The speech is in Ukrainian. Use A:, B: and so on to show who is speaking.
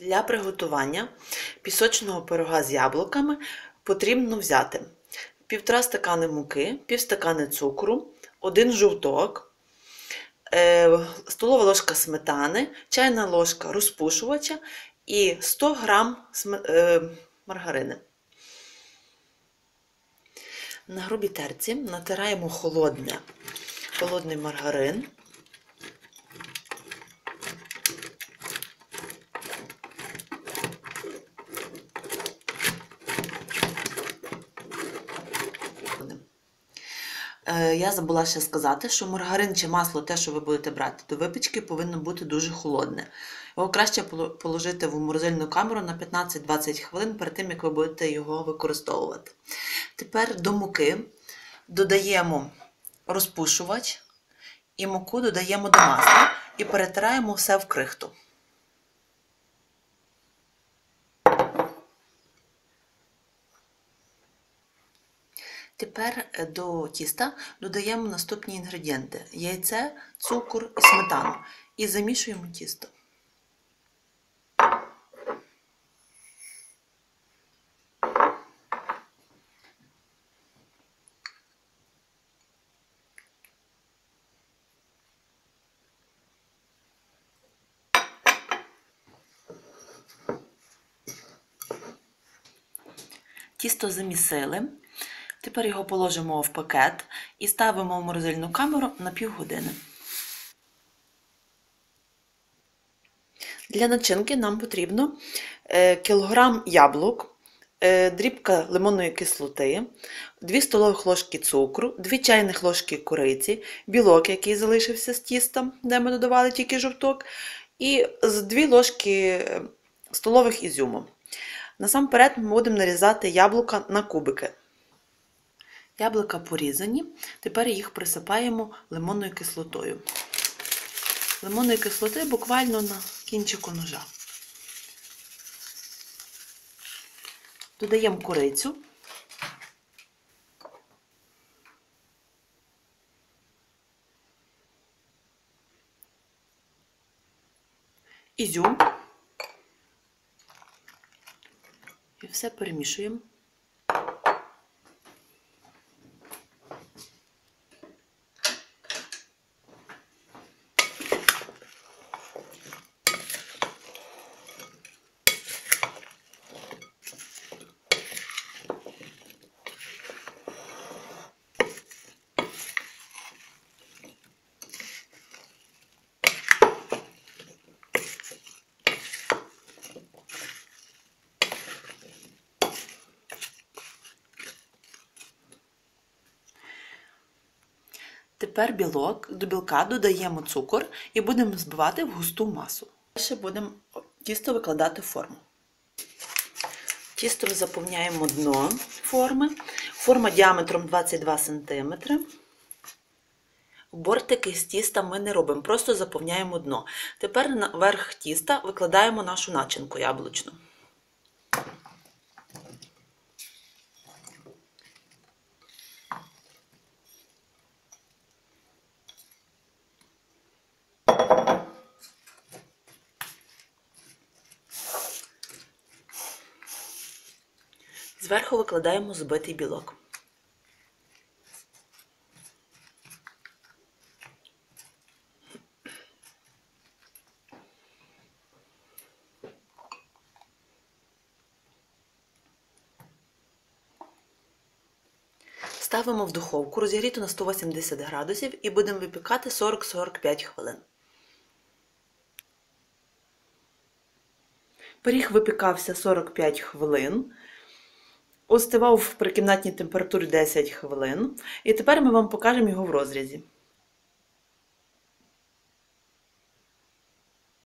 A: Для приготування пісочного пирога з яблуками потрібно взяти півтора стакани муки, пів стакани цукру, один жовток, е, столова ложка сметани, чайна ложка розпушувача і 100 г маргарини. На грубій терці натираємо холодний маргарин. Я забула ще сказати, що маргарин чи масло, те, що ви будете брати до випічки, повинно бути дуже холодне. Його краще положити в морозильну камеру на 15-20 хвилин перед тим, як ви будете його використовувати. Тепер до муки додаємо розпушувач і муку додаємо до масла і перетираємо все в крихту. Тепер е, до тіста додаємо наступні інгредієнти: яйце, цукор і сметану. І замішуємо тісто. Тісто замісили. Тепер його положимо в пакет і ставимо в морозильну камеру на півгодини. Для начинки нам потрібно е, кілограм яблук, е, дрібка лимонної кислоти, 2 столових ложки цукру, 2 чайних ложки кориці, білок, який залишився з тіста, де ми додавали тільки жовток, і з 2 ложки е, столових ізюму. Насамперед ми будемо нарізати яблука на кубики. Яблука порізані, тепер їх присипаємо лимонною кислотою. Лимонної кислоти буквально на кінчику ножа. Додаємо корицю. Ізюм. І все перемішуємо. Тепер білок, до білка додаємо цукор і будемо збивати в густу масу. Далі будемо тісто викладати в форму. Тісто заповняємо дно форми. Форма діаметром 22 см. Бортики з тіста ми не робимо, просто заповняємо дно. Тепер на верх тіста викладаємо нашу начинку яблучну. Зверху викладаємо збитий білок. Ставимо в духовку розігріту на 180 градусів і будемо випікати 40-45 хвилин. Пиріг випікався 45 хвилин. Остивав при кімнатній температурі 10 хвилин. І тепер ми вам покажемо його в розрізі.